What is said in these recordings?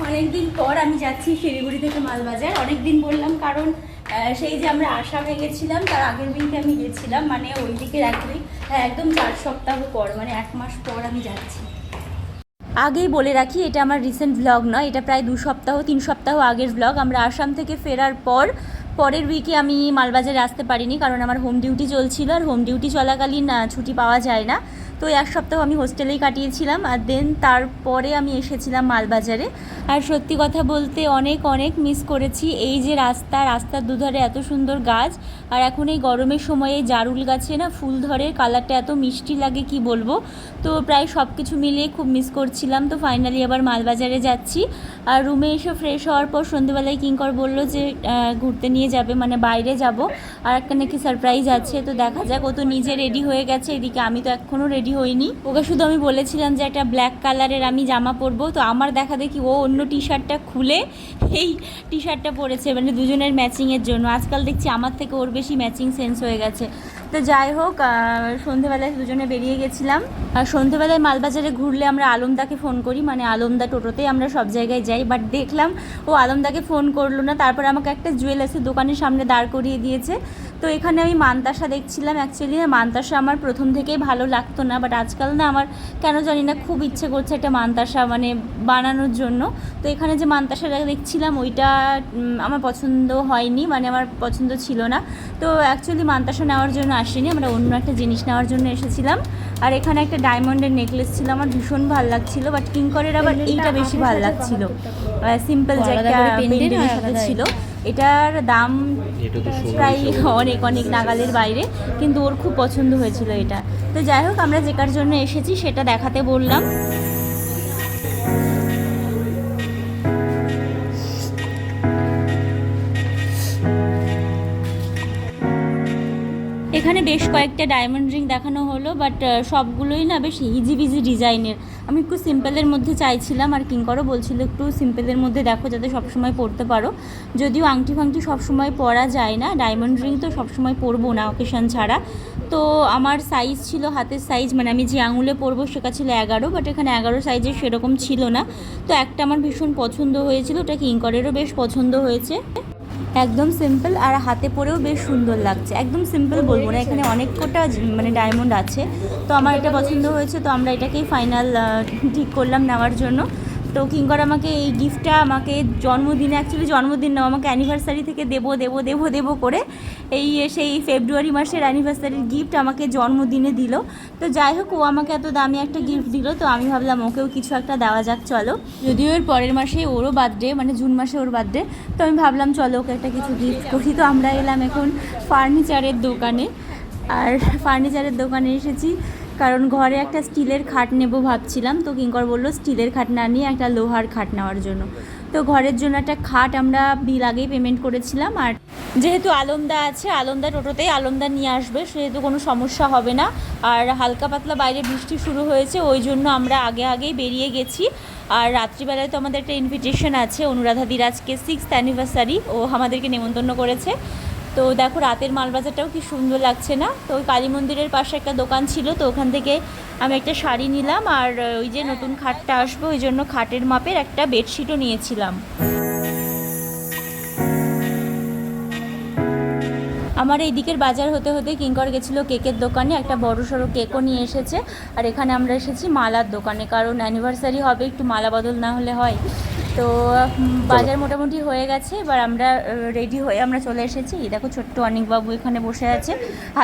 অনেকদিন পর আমি যাচ্ছি শিলিগুড়ি থেকে মালবাজার। অনেকদিন বললাম কারণ সেই যে আমরা আসামে গেছিলাম তার আগের দিনকে আমি গেছিলাম মানে ওই দিকে রাখলে হ্যাঁ, একদম চার সপ্তাহ পর মানে এক মাস পর আমি যাচ্ছি। আগেই বলে রাখি এটা আমার রিসেন্ট ভ্লগ নয় এটা প্রায় দু সপ্তাহ তিন সপ্তাহ আগের ভ্লগ আমরা আসাম থেকে ফেরার পর পরের উইকে আমি মালবাজারে আসতে পারিনি, কারণ আমার হোম ডিউটি চলছিল আর হোম ডিউটি চলাকালীন ছুটি পাওয়া যায় না। তো এক সপ্তাহ আমি হোস্টেলেই কাটিয়েছিলাম আর দেন তারপরে আমি এসেছিলাম মালবাজারে। আর সত্যি কথা বলতে অনেক অনেক মিস করেছি। এই যে রাস্তা, রাস্তার দুধারে এত সুন্দর গাছ, আর এখন এই গরমের সময়ে জারুল গাছে না ফুল ধরে, কালারটা এত মিষ্টি লাগে, কি বলব? তো প্রায় সব কিছু মিলিয়ে খুব মিস করছিলাম। তো ফাইনালি আবার মালবাজারে যাচ্ছি। আর রুমে এসে ফ্রেশ হওয়ার পর সন্ধ্যেবেলায় কিঙ্কর বলল যে ঘুরতে নিয়ে যাবে মানে বাইরে যাব। আর একটা নাকি সারপ্রাইজ আছে, তো দেখা যাক, ও তো নিজে রেডি হয়ে গেছে, এদিকে আমি তো এখনও রেডি হইনি। ওকে শুধু আমি বলেছিলাম যে, একটা ব্ল্যাক কালারের আমি জামা পরবো, তো আমার দেখা দেখি ও অন্য টি শার্টটা খুলে এই টি শার্টটা পরেছে মানে দুজনের ম্যাচিংয়ের জন্য। আজকাল দেখছি আমার থেকে ওর বেশি ম্যাচিং সেন্স হয়ে গেছে। তো যাই হোক সন্ধেবেলায় দুজনে বেরিয়ে গেছিলাম। আর সন্ধেবেলায় মালবাজারে ঘুরলে আমরা আলমদাকে ফোন করি মানে আলমদা টোটোতেই আমরা সব জায়গায় যাই। বাট দেখলাম ও আলমদাকে ফোন করল না, তারপর আমাকে একটা জুয়েলার্সের দোকানের সামনে দাঁড় করিয়ে দিয়েছে। তো এখানে আমি মানতাসা দেখছিলাম অ্যাকচুয়ালি না মানতাসা আমার প্রথম থেকেই ভালো লাগতো না বাট আজকাল না আমার কেন জানি না খুব ইচ্ছে করছে একটা মানতাসা মানে বানানোর জন্য। তো এখানে যে মানতাসাটা দেখছিলাম ওইটা আমার পছন্দ হয়নি মানে আমার পছন্দ ছিল না। তো অ্যাকচুয়ালি মানতাসা নেওয়ার জন্য আসিনি আমরা অন্য একটা জিনিস নেওয়ার জন্য এসেছিলাম। আর এখানে একটা ডায়মন্ডের নেকলেস ছিল আমার ভীষণ ভালো লাগছিল বাট কিঙ্করের আবার এইটা বেশি ভালো লাগছিল। সিম্পল যে একটা আর সাথে ছিল। এটার দাম প্রায় অনেক অনেক নাগালের বাইরে কিন্তু ওর খুব পছন্দ হয়েছিল এটা। তো যাই হোক আমরা যেটার জন্য এসেছি সেটা দেখাতে বললাম। এখানে বেশ কয়েকটা ডায়মন্ড রিং দেখানো হলো বাট সবগুলোই না বেশ ইজি বিজি ডিজাইনের। আমি একটু সিম্পলের মধ্যে চাইছিলাম, আর কিঙ্করও বলছিল একটু সিম্পলের মধ্যে দেখো যাতে সবসময় পরতে পারো। যদিও আংটি ফাংটি সবসময় পরা যায় না ডায়মন্ড রিং তো সবসময় পরবো না অকেশন ছাড়া। তো আমার সাইজ ছিল হাতের সাইজ মানে আমি যে আঙুলে পরবো সেটা ছিল এগারো বাট এখানে এগারো সাইজের সেরকম ছিল না। তো একটা আমার ভীষণ পছন্দ হয়েছিল, ওটা কিঙ্করেরও বেশ পছন্দ হয়েছে। একদম সিম্পল আর হাতে পরেও বেশ সুন্দর লাগছে। একদম সিম্পল বলব না, এখানে অনেক কটা মানে ডায়মন্ড আছে। তো আমার এটা পছন্দ হয়েছে, তো আমরা এটাকেই ফাইনাল ঠিক করলাম নেওয়ার জন্য। তো কিঙ্কর আমাকে এই গিফটটা আমাকে জন্মদিনে অ্যাকচুয়ালি জন্মদিন না আমাকে অ্যানিভার্সারি থেকে দেবো দেবো দেবো দেবো করে এই, সেই ফেব্রুয়ারি মাসের অ্যানিভার্সারির গিফট আমাকে জন্মদিনে দিল। তো যাই হোক, ও আমাকে এত দামি একটা গিফট দিল, তো আমি ভাবলাম ওকেও কিছু একটা দেওয়া যাক, চলো। যদিও এর পরের মাসে ওরও বার্থডে মানে জুন মাসে ওর বার্থডে তো আমি ভাবলাম চলো ওকে একটা কিছু গিফট করি। তো আমরা এলাম এখন ফার্নিচারের দোকানে। আর ফার্নিচারের দোকানে এসেছি। কারণ ঘরে একটা স্টিলের খাট নেব ভাবছিলাম, তো কিঙ্কর বলল স্টিলের খাট না নিয়ে একটা লোহার খাট নেওয়ার জন্য। তো ঘরের জন্য একটা খাট আমরা বিল আগেই পেমেন্ট করেছিলাম আর যেহেতু আলমদা আছে আলমদা টোটোতেই আলমদা নিয়ে আসবে, সেহেতু কোনো সমস্যা হবে না। আর হালকা পাতলা বাইরে বৃষ্টি শুরু হয়েছে, ওই জন্য আমরা আগে আগেই বেরিয়ে গেছি। আর রাত্রিবেলায় তো আমাদের একটা ইনভিটেশন আছে অনুরাধাদির আজকে সিক্সথ অ্যানিভার্সারি ও আমাদেরকে নেমন্তন্ন করেছে। তো দেখো রাতের মালবাজারটাও কি সুন্দর লাগছে না? তো ওই কালী মন্দিরের পাশে একটা দোকান ছিল, তো ওখান থেকে আমি একটা শাড়ি নিলাম আর ওই যে নতুন খাটটা আসবে, ওই জন্য খাটের মাপের একটা বেডশিটও নিয়েছিলাম। আমার এই দিকের বাজার হতে হতে কিঙ্কর গেছিল কেকের দোকানে, একটা বড় সড়ো কেকও নিয়ে এসেছে। আর এখানে আমরা এসেছি মালার দোকানে, কারণ অ্যানিভার্সারি হবে, একটু মালা বদল না হলে হয়। তো বাজার মোটামুটি হয়ে গেছে। এবার আমরা রেডি হয়ে আমরা চলে এসেছি। এই দেখো ছোট্ট অনেকবাবু এখানে বসে আছে।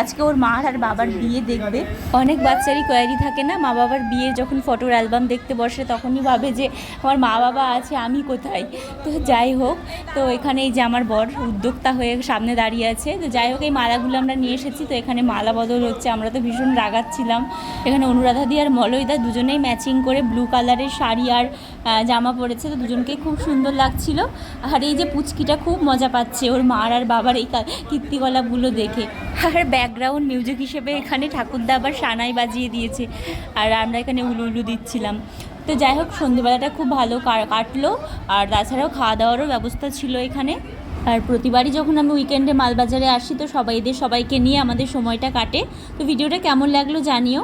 আজকে ওর মার আর বাবার বিয়ে দেখবে। অনেক বাচ্চারই কোয়ারি থাকে না মা বাবার বিয়ে যখন ফটোর অ্যালবাম দেখতে বসে তখনই ভাবে যে আমার মা বাবা আছে আমি কোথায়? তো যাই হোক তো এখানে এই যে আমার বর উদ্যোক্তা হয়ে সামনে দাঁড়িয়ে আছে। তো যাই হোক এই মালাগুলো আমরা নিয়ে এসেছি। তো এখানে মালা বদল হচ্ছে আমরা তো ভীষণ রাগাচ্ছিলাম। এখানে অনুরাধাদি আর মলয়দা দুজনেই ম্যাচিং করে ব্লু কালারের শাড়ি আর জামা পরেছে। তো দুজনকেই খুব সুন্দর লাগছিল। আর এই যে পুচকিটা খুব মজা পাচ্ছে, ওর মার আর বাবার এই কীর্তিকলাপগুলো দেখে। আর ব্যাকগ্রাউন্ড মিউজিক হিসেবে এখানে ঠাকুরদা আবার সানাই বাজিয়ে দিয়েছে, আর আমরা এখানে উলু উলু দিচ্ছিলাম। তো যাই হোক, সন্ধেবেলাটা খুব ভালো কাটলো, আর তাছাড়াও খাওয়া দাওয়ারও ব্যবস্থা ছিল এখানে। আর প্রতিবারই যখন আমি উইকেন্ডে মালবাজারে আসি, তো সবাই এদের সবাইকে নিয়ে আমাদের সময়টা কাটে। তো ভিডিওটা কেমন লাগল জানিও।